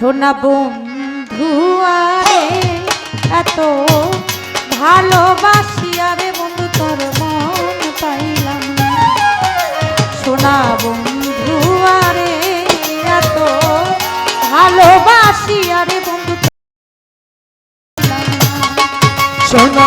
সোনা বন্ধু আরে, এত ভালোবাসি আরে বন্ধু, তোর মন পাইলাম সোনা বন্ধু আরে, এত ভালোবাসি আরে বন্ধু সোনা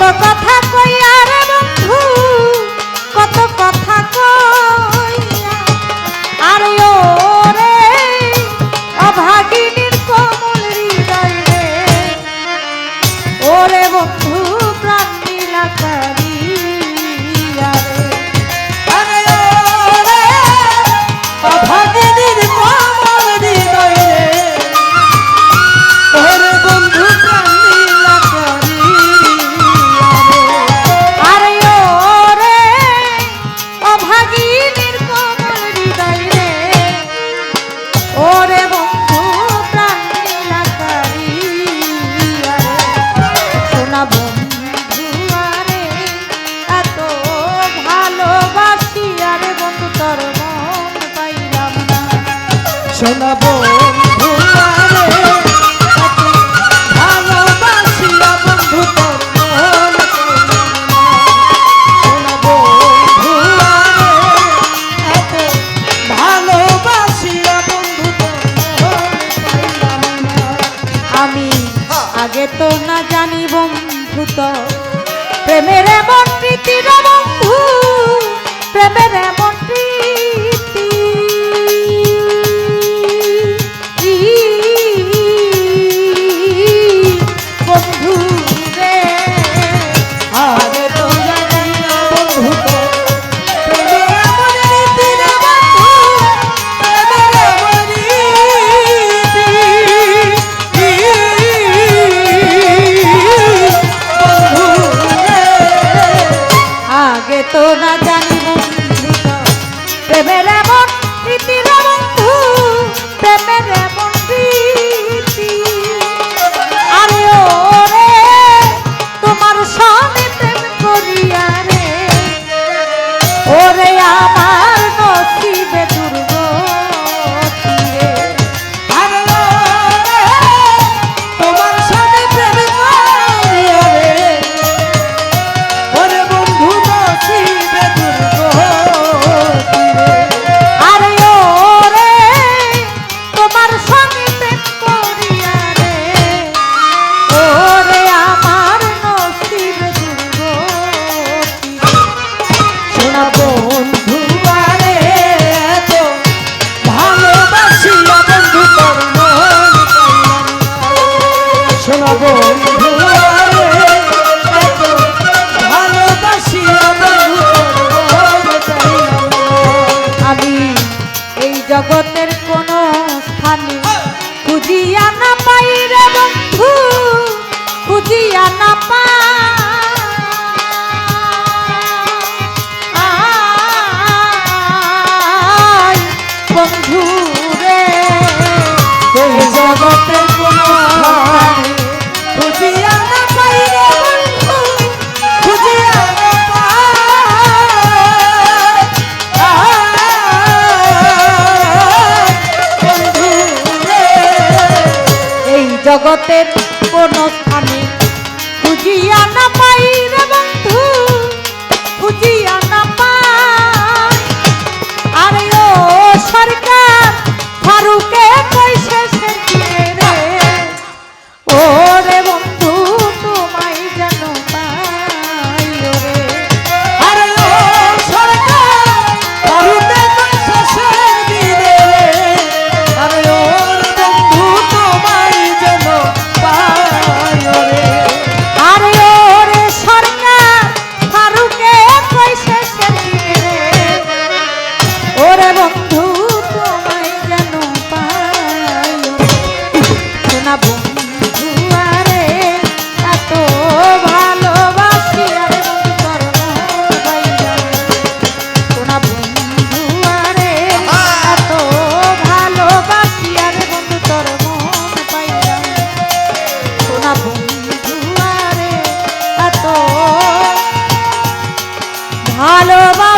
কত কথা কইয়া সোহাগী তো না জানি বন্ধুত তো প্রেমের এমন প্রীতির জগতের কোন স্থানে খুঁজিয়া না ভালোবাসা